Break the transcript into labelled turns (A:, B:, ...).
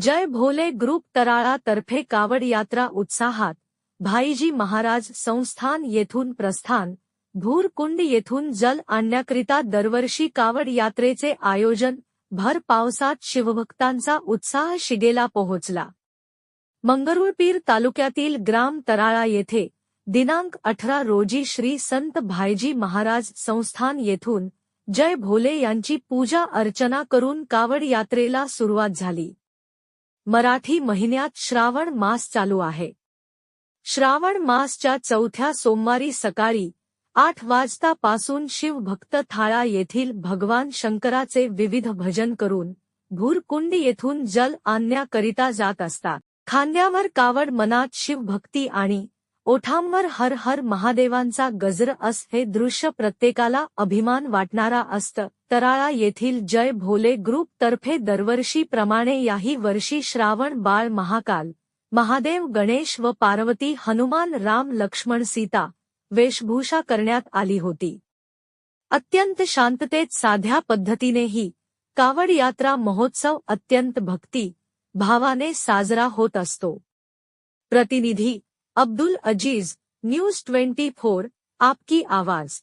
A: जय भोले group तराळा तर्फे कावड यात्रा उत्साहात. भाईजी महाराज संस्थान येथून प्रस्थान. भूरकुंड येथून जल आणण्याकरिता दरवर्षी कावड यात्रेचे आयोजन. भर पावसात शिवभक्तांचा उत्साह शिगेला पोहोचला. मंगरुळपीर तालुक्यातील ग्राम तराळा येथे. दिनांक अठरा रोजी श्री संत भाईजी महाराज संस्थान येथून. जय भोले यांची पूजा अर्चना करून कावड यात्रेला सुरुवात झाली. मराठी महिन्यात श्रावण मास चालू आहे. श्रावण मासच्या चौथ्या सोमवारी सकाळी आठ वाजतापासून शिवभक्त थाळा येथील भगवान शंकराचे विविध भजन करून भूरकुंड येथून जल आणण्याकरिता जात असतात. खांद्यावर कावड मनात शिवभक्ती आणि ओठांवर हर हर महादेवांचा गजर अस हे दृश्य प्रत्येकाला अभिमान वाटणारा असतं. तराळा येथील जय भोले ग्रुप तर्फे दरवर्षीप्रमाणे याही वर्षी श्रावण बाळ महाकाल. महादेव गणेश व पार्वती हनुमान राम लक्ष्मण सीता वेशभूषा करण्यात आली होती. अत्यंत शांततेत साध्या पद्धतीनेही कावड यात्रा महोत्सव अत्यंत भक्ती भावाने साजरा होत असतो. प्रतिनिधी Abdul Aziz news twenty four आपकी आवाज.